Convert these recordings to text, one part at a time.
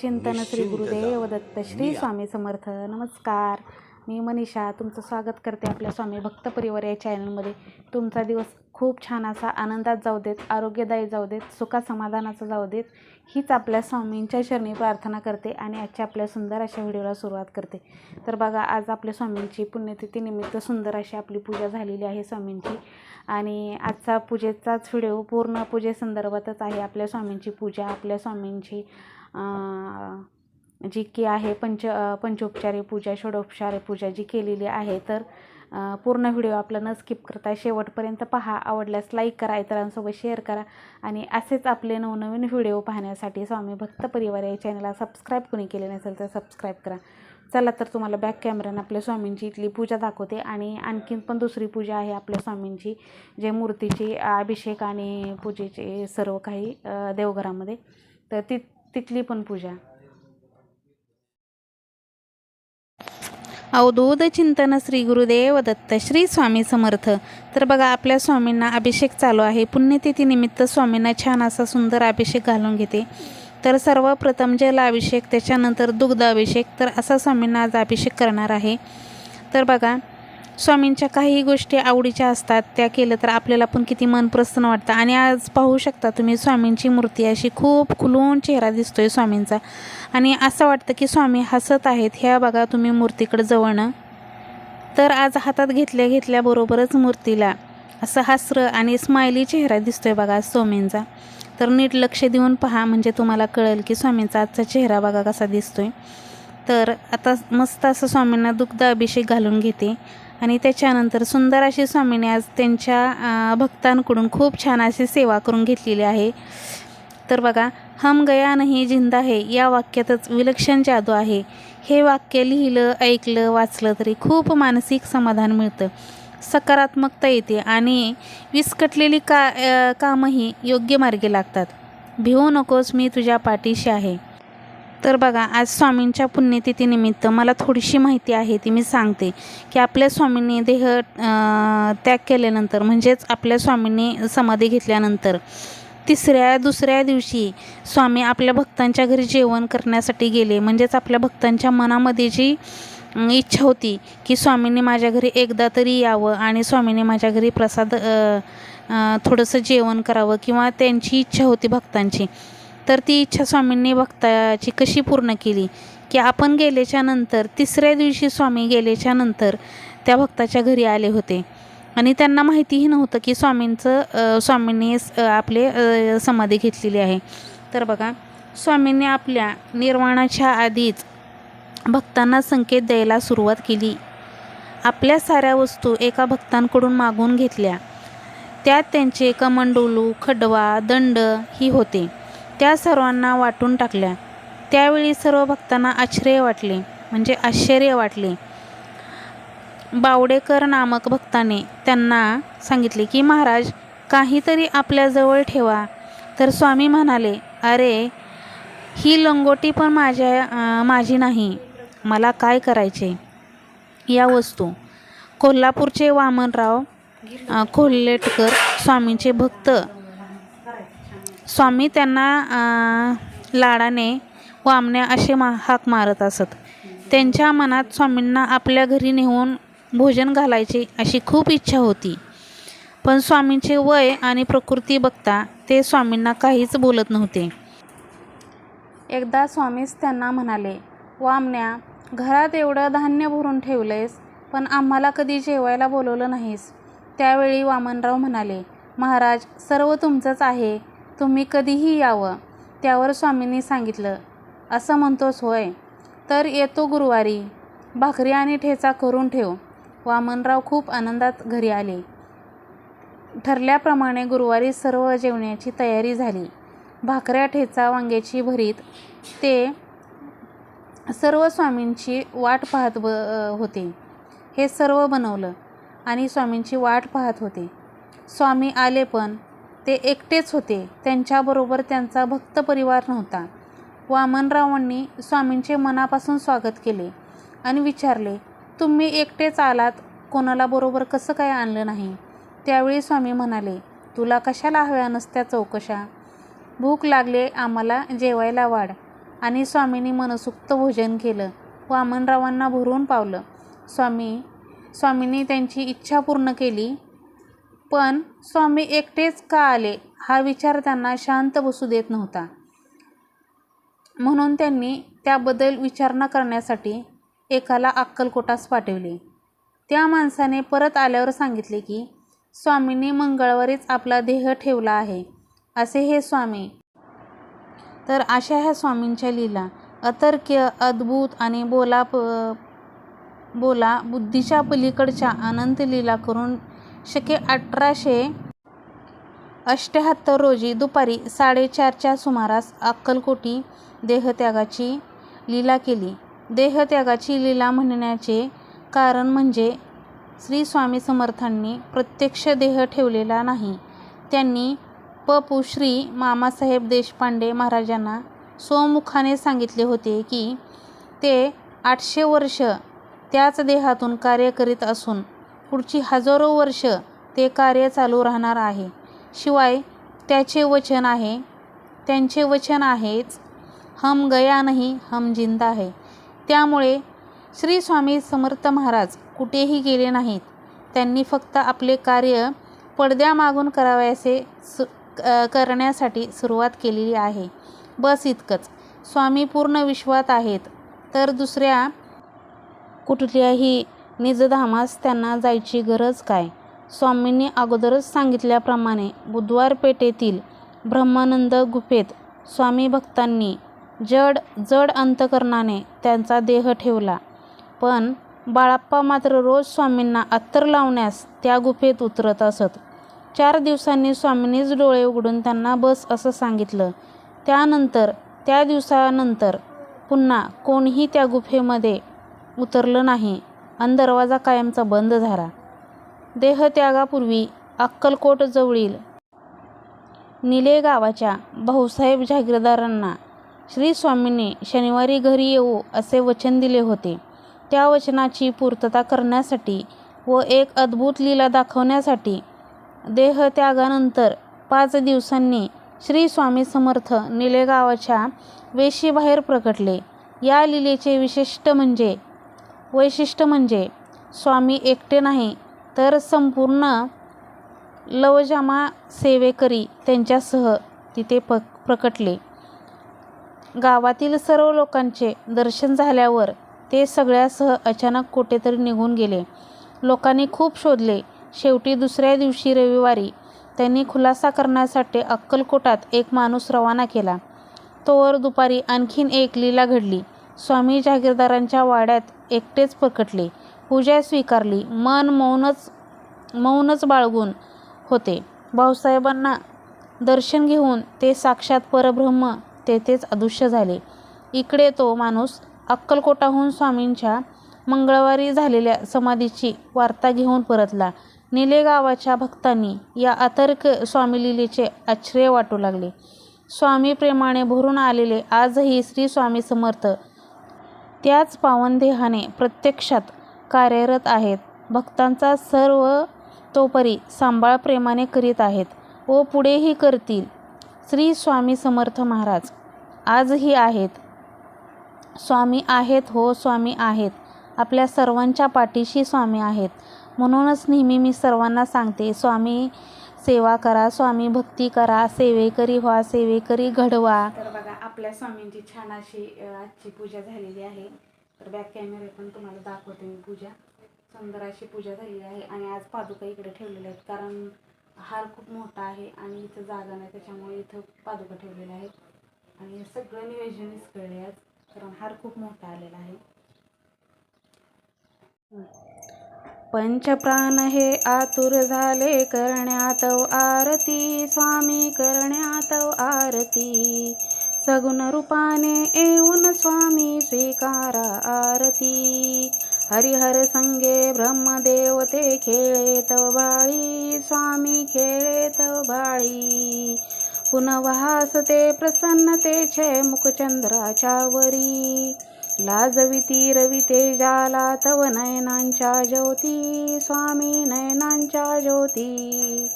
चिंतन श्री गुरुदेव दत्त श्री स्वामी समर्थ. नमस्कार. मी मनीषा तुमचं स्वागत करते आपल्या स्वामी भक्त परिवार या चॅनलमध्ये तुमचा दिवस खूप छान असा आनंदात जाऊ देत आरोग्यदायी जाऊ देत सुखा समाधानाचा जाऊ देत. हीच आपल्या स्वामींच्या चरणी प्रार्थना करते आणि आजच्या आपल्या सुंदर अशा व्हिडिओला सुरुवात करते. तर बघा आज आपल्या स्वामींची पुण्यतिथी निमित्त सुंदर अशी आपली पूजा झालेली आहे स्वामींची. आणि आजचा पूजेचाच व्हिडिओ पूर्ण पूजेसंदर्भातच आहे आपल्या स्वामींची पूजा. आपल्या स्वामींची जी की आहे पंच पंचोपचारी पूजा षोडोपचारी पूजा जी केलेली आहे तर पूर्ण व्हिडिओ आपला न स्किप करता शेवटपर्यंत पहा. आवडल्यास लाईक करा इतरांसोबत शेअर करा आणि असेच आपले नवनवीन व्हिडिओ पाहण्यासाठी स्वामी भक्त परिवार या चॅनलला सबस्क्राईब कोणी केले नसेल तर सबस्क्राईब करा. चला तर तुम्हाला बॅक कॅमेऱ्यानं आपल्या स्वामींची इथली पूजा दाखवते आणि आणखीन पण दुसरी पूजा आहे आपल्या स्वामींची जे मूर्तीची अभिषेक आणि पूजेचे सर्व काही देवघरामध्ये. तर ती तिथली पण पूजा. अवधूत चिंतन श्री गुरुदेव दत्त श्री स्वामी समर्थ. तर बघा आपल्या स्वामींना अभिषेक चालू आहे. पुण्यतिथीनिमित्त स्वामींना छान असा सुंदर अभिषेक घालून घेते. तर सर्वप्रथम जल अभिषेक त्याच्यानंतर दुग्ध अभिषेक तर असा स्वामींना आज अभिषेक करणार आहे. तर बघा स्वामींच्या काही गोष्टी आवडीच्या असतात त्या केलं तर आपल्याला पण किती मन प्रसन्न वाटतं. आणि आज पाहू शकता तुम्ही स्वामींची मूर्ती अशी खूप खुलून चेहरा दिसतोय स्वामींचा. आणि असं वाटतं की स्वामी हसत आहेत. ह्या बघा तुम्ही मूर्तीकडं जवळनं तर आज हातात घेतल्या घेतल्याबरोबरच मूर्तीला असं हास्र आणि स्माइली चेहरा दिसतोय बघा स्वामींचा. तर नीट लक्ष देऊन पहा म्हणजे तुम्हाला कळेल की स्वामींचा आजचा चेहरा बघा कसा दिसतोय. तर आता मस्त असं स्वामींना दुग्ध अभिषेक घालून घेते. आणि त्याच्यानंतर सुंदर अशी स्वामीने आज त्यांच्या भक्तांकडून खूप छान अशी सेवा करून घेतलेली आहे. तर बघा हम गया नाही जिंदा है या वाक्यातच विलक्षण जादू आहे. हे वाक्य लिहिलं ऐकलं वाचलं तरी खूप मानसिक समाधान मिळतं. सकारात्मकता येते आणि विस्कटलेली का कामंही योग्य मार्गी लागतात. भिवू नकोस मी तुझ्या पाठीशी आहे. तर बघा आज स्वामींच्या पुण्यतिथीनिमित्त मला थोडीशी माहिती आहे ती मी सांगते की आपल्या स्वामींनी देह त्याग केल्यानंतर म्हणजेच आपल्या स्वामींनी समाधी घेतल्यानंतर तिसऱ्या दुसऱ्या दिवशी स्वामी आपल्या भक्तांच्या घरी जेवण करण्यासाठी गेले. म्हणजेच आपल्या भक्तांच्या मनामध्ये जी इच्छा होती की स्वामींनी माझ्या घरी एकदा तरी यावं आणि स्वामींनी माझ्या घरी प्रसाद थोडंसं जेवण करावं किंवा त्यांची इच्छा होती भक्तांची तर ती इच्छा स्वामींनी भक्ताची कशी पूर्ण केली? की आपण गेल्याच्यानंतर तिसऱ्या दिवशी स्वामी गेल्याच्यानंतर त्या भक्ताच्या घरी आले होते. आणि त्यांना माहितीही नव्हतं की स्वामींचं स्वामींनी आपले समाधी घेतलेली आहे. तर बघा स्वामींनी आपल्या निर्वाणाच्या आधीच भक्तांना संकेत द्यायला सुरुवात केली. आपल्या साऱ्या वस्तू एका भक्तांकडून मागून घेतल्या. त्यात त्यांचे कमंडोलू खडवा दंड ही होते. त्या सर्वांना वाटून टाकल्या. त्यावेळी सर्व भक्तांना आश्चर्य वाटले म्हणजे आश्चर्य वाटले. बावडेकर नामक भक्ताने त्यांना सांगितले की महाराज काहीतरी आपल्याजवळ ठेवा. तर स्वामी म्हणाले अरे ही लंगोटी पण माझ्या माझी नाही. मला काय करायचे? या वस्तू. कोल्हापूरचे वामनराव कोल्हेटकर स्वामींचे भक्त स्वामी त्यांना लाडाने वामण्या असे मा हाक मारत असत. त्यांच्या मनात स्वामींना आपल्या घरी नेऊन भोजन घालायची अशी खूप इच्छा होती. पण स्वामींचे वय आणि प्रकृती बघता ते स्वामींना काहीच बोलत नव्हते. एकदा स्वामीच त्यांना म्हणाले वामण्या घरात एवढं धान्य भरून ठेवलेस पण आम्हाला कधी जेवायला बोलवलं नाहीस. त्यावेळी वामनराव म्हणाले महाराज सर्व तुमचंच आहे. तुम्ही कधीही यावं त्यावर स्वामींनी सांगितलं. असं म्हणतोस होय. तर येतो गुरुवारी. भाकरी आणि ठेचा करून ठेव. वामनराव खूप आनंदात घरी आले. ठरल्याप्रमाणे गुरुवारी सर्व जेवण्याची तयारी झाली. भाकऱ्या ठेचा वांग्याची भरीत ते सर्व स्वामींची वाट पाहत ब होते. हे सर्व बनवलं आणि स्वामींची वाट पाहत होते. स्वामी आले पण ते एकटेच होते. त्यांच्याबरोबर त्यांचा भक्त परिवार नव्हता. वामनरावांनी स्वामींचे मनापासून स्वागत केले आणि विचारले तुम्ही एकटेच आलात कोणाला बरोबर कसं काय आणलं नाही? त्यावेळी स्वामी म्हणाले तुला कशाला हव्या नसत्या चौकशा? भूक लागले आम्हाला जेवायला वाढ. आणि स्वामींनी मनसुक्त भोजन केलं. वामनरावांना भरून पावलं. स्वामी स्वामींनी त्यांची इच्छा पूर्ण केली. पण स्वामी एकटेच का आले? हा विचार त्यांना शांत बसू देत नव्हता. म्हणून त्यांनी त्याबद्दल विचारणा करण्यासाठी एकाला अक्कलकोटास पाठवले. त्या माणसाने परत आल्यावर सांगितले की स्वामींनी मंगळवारीच आपला देह ठेवला आहे. असे हे स्वामी. तर अशा ह्या स्वामींच्या लीला. अतर्क्य अद्भुत आणि बोला प बोला बुद्धीच्या पलीकडच्या अनंत लीला करून शके अठराशे अष्ट्याहत्तर रोजी दुपारी साडेचारच्या सुमारास अक्कलकोटी देहत्यागाची लीला केली. देहत्यागाची लीला म्हणण्याचे कारण म्हणजे श्री स्वामी समर्थांनी प्रत्यक्ष देह ठेवलेला नाही. त्यांनी पपू श्री मामासाहेब देशपांडे महाराजांना स्वमुखाने सांगितले होते की ते आठशे वर्ष त्याच देहातून कार्य करीत असून पुढची हजारो वर्ष ते कार्य चालू राहणार आहे. शिवाय त्याचे वचन आहे त्यांचे वचन आहेच हम गया नाही हम जिंदा आहे त्यामुळे श्री स्वामी समर्थ महाराज कुठेही गेले नाहीत. त्यांनी फक्त आपले कार्य पडद्यामागून करावयाचे सु करण्यासाठी सुरुवात केलेली आहे. बस इतकंच. स्वामी पूर्ण विश्वात आहेत तर दुसऱ्या कुठल्याही निजधामास त्यांना जायची गरज काय? स्वामींनी अगोदरच सांगितल्याप्रमाणे बुधवार पेठेतील ब्रह्मानंद गुफेत स्वामी भक्तांनी जड जड अंतकरणाने त्यांचा देह ठेवला. पण बाळाप्पा मात्र रोज स्वामींना अत्तर लावण्यास त्या गुफेत उतरत असत. चार दिवसांनी स्वामींनीच डोळे उघडून त्यांना बस असं सांगितलं. त्यानंतर त्या दिवसानंतर पुन्हा कोणीही त्या गुफेमध्ये उतरलं नाही. आणि दरवाजा कायमचा बंद झाला. देहत्यागापूर्वी अक्कलकोटजवळील निले गावाच्या भाऊसाहेब जागीरदारांना श्री स्वामींनी शनिवारी घरी येऊ असे वचन दिले होते. त्या वचनाची पूर्तता करण्यासाठी व एक अद्भुत लीला दाखवण्यासाठी देहत्यागानंतर पाच दिवसांनी श्री स्वामी समर्थ निले गावाच्या वेशीबाहेर प्रकटले. या लीलेचे विशिष्ट म्हणजे वैशिष्ट्य म्हणजे स्वामी एकटे नाही तर संपूर्ण लवजामा सेवेकरी त्यांच्यासह तिथे प प्रकटले. गावातील सर्व लोकांचे दर्शन झाल्यावर ते सगळ्यासह अचानक कुठेतरी निघून गेले. लोकांनी खूप शोधले. शेवटी दुसऱ्या दिवशी रविवारी त्यांनी खुलासा करण्यासाठी अक्कलकोटात एक माणूस रवाना केला. तोवर दुपारी आणखीन एक लीला घडली. स्वामी जागीरदारांच्या वाड्यात एकटेच प्रकटले पूजा स्वीकारली. मन मौनच मौनच बाळगून होते. भाऊसाहेबांना दर्शन घेऊन ते साक्षात परब्रह्म तेथेच अदृश्य झाले. इकडे तो माणूस अक्कलकोटाहून स्वामींच्या मंगळवारी झालेल्या समाधीची वार्ता घेऊन परतला. निले गावाच्या भक्तांनी या अतर्क स्वामीलीलेचे आश्चर्य वाटू लागले. स्वामी प्रेमाने भरून आलेले आजही श्री स्वामी समर्थ त्याच पावनदेहाने प्रत्यक्षात कार्यरत आहेत. भक्तांचा सर्व तोपरी सांभाळ प्रेमाने करीत आहेत व पुढेही करतील. श्री स्वामी समर्थ महाराज आजही आहेत. स्वामी आहेत हो स्वामी आहेत. आपल्या सर्वांच्या पाठीशी स्वामी आहेत. म्हणूनच नेहमी मी सर्वांना सांगते स्वामी सेवा करा स्वामी भक्ती करा सेवेकरी व्हा सेवेकरी घडवा. आपल्या स्वामींची छान अशी आजची पूजा झालेली आहे. तर बॅक कॅमेरे पण तुम्हाला दाखवते मी पूजा. सुंदर अशी पूजा झालेली आहे आणि आज पादुका इकडे ठेवलेल्या आहेत. कारण हार खूप मोठा आहे आणि इथं जागा नाही त्याच्यामुळे इथं पादुका ठेवलेल्या आहेत. आणि सगळं नियोजन विस्कळले आज. कारण हार खूप मोठा आलेला आहे. पंचप्राण हे आतुर झाले करण्यात आरती स्वामी करण्यात आरती. सगुण रूपाने येऊन स्वामी स्वीकारा आरती. हरिहर संगे ब्रह्मदेवते खेळे तव बाळी स्वामी खेळे तव बाळी पुनवहासते प्रसन्नतेचे मुखचंद्राच्या वरी लाजविती रविते जाला तव नयनांच्या ज्योती स्वामी नयनांच्या ज्योती.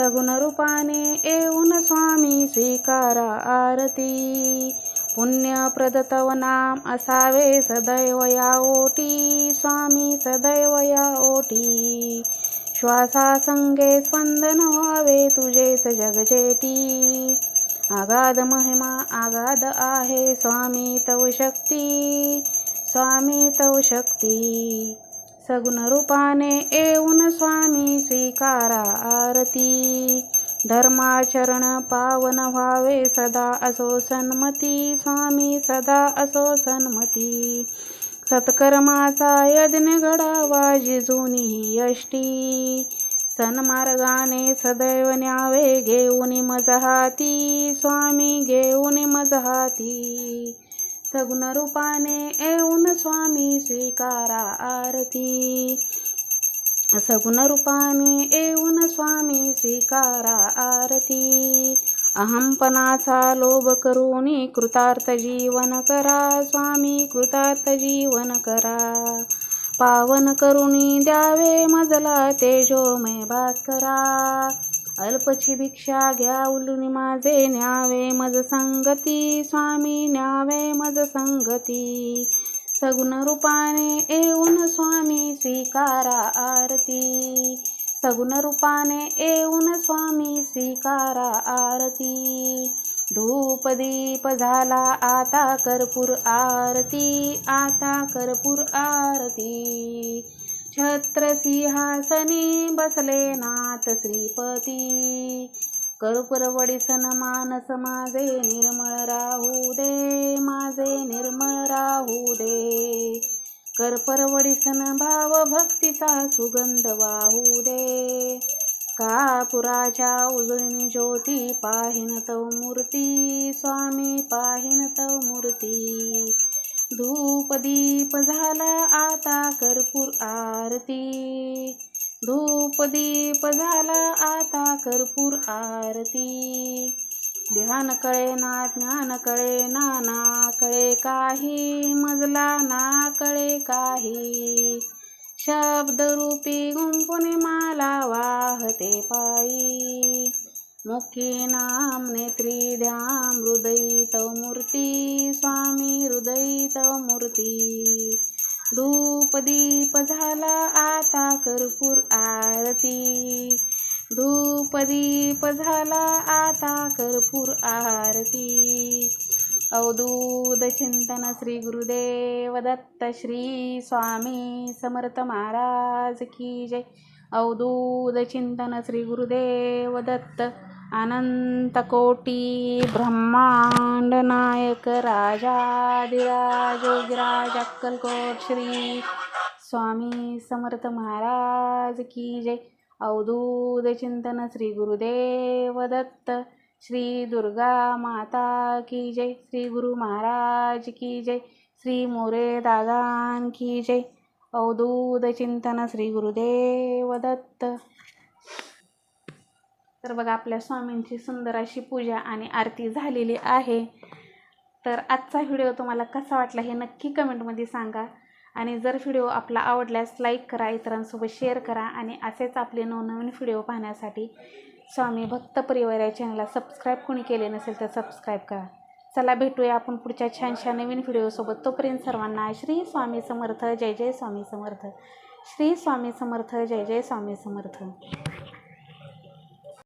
सगुण रूपाने येऊन स्वामी स्वीकारा आरती. पुण्यप्रदतव नाम असावे सदैव या ओटी. स्वामी सदैव या ओटी. श्वासासंगे स्पंदन व्हावे तुझेच जगजेटी. आगाध महिमा आगाध आहे स्वामी तव शक्ती. स्वामी तव शक्ती. सगुण रूपाने येऊन स्वामी स्वीकारा आरती. धर्माचरण पावन व्हावे सदा असो सन्मती. स्वामी सदा असो सन्मती. सत्कर्माचा यज्ञ घडावा जिजूनी ही यष्टी. सन्मार्गाने सदैव न्यावे घेऊन मजहाती. स्वामी घेऊन मजहाती. सगुण रूपाने येऊन स्वामी स्वीकारा आरती. सगुण रूपाने येऊन स्वामी स्वीकारा आरती. अहंपणाचा लोभ करूनी कृतार्थ जीवन करा. स्वामी कृतार्थ जीवन करा. पावन करुणी द्यावे मजला तेजोमय भास्करा. अल्पची भिक्षा घ्या उलुनी माझे न्यावे मज संगती स्वामी न्यावे मज संगती. सगुण रूपाने येऊन स्वामी स्वीकारा आरती. सगुण रूपाने येऊन स्वामी स्वीकारा आरती. धूप दीप झाला आता कर्पूर आरती आता कर्पूर आरती. छत्रसिंहासनी बसले नाथ श्रीपती. कर्पूर वडिसन मानस माझे निर्मळ राहू दे माझे निर्मळ राहू दे. कर्पर वडिसन भाव भक्तीचा सुगंध वाहू दे. कापुराच्या उजळणी ज्योती पाहिन तव मूर्ती स्वामी पाहिन तव मूर्ती. धूप दीप झाला आता कर्पूर आरती. धूप दीप झाला आता कर्पूर आरती. ध्यान कळे ना ज्ञान कळे ना ना कळे काही. मजला ना कळे काही. शब्दरूपी गुंपुनी माला वाहते पायी. मुखी नाम नेत्री हृदयी तव मूर्ती स्वामी हृदयी तव मूर्ती. धूप दीप झाला आता कर्पूर आरती. धूप दीप झाला आता कर्पूर आरती. अवधूत चिंतन श्री गुरुदेव दत्त श्री स्वामी समर्थ महाराज की जय. अवधूत चिंतन श्री गुरुदेव दत्त अनंतकोटी ब्रह्मांड नायक राजाधिराज योगीराज अक्कलकोट श्री स्वामी समर्थ महाराज की जय। अवधूत चिंतन श्री गुरुदेव दत्त श्री दुर्गा माता की जय। श्री गुरु महाराज की जय। श्री मोरे दादान की जय। अवधूत चिंतन श्री गुरुदेव दत्त। तर बघा आपल्या स्वामींची सुंदर अशी पूजा आणि आरती झालेली आहे. तर आजचा व्हिडिओ तुम्हाला कसा वाटला हे नक्की कमेंटमध्ये सांगा. आणि जर व्हिडिओ आपला आवडल्यास लाईक करा इतरांसोबत शेअर करा आणि असेच आपले नवनवीन व्हिडिओ पाहण्यासाठी स्वामी भक्त परिवार या चॅनलला सबस्क्राईब कोणी केले नसेल तर सबस्क्राईब करा. चला भेटूया आपण पुढच्या छानशा नवीन व्हिडिओसोबत. तोपर्यंत सर्वांना श्री स्वामी समर्थ जय जय स्वामी समर्थ. श्री स्वामी समर्थ जय जय स्वामी समर्थ.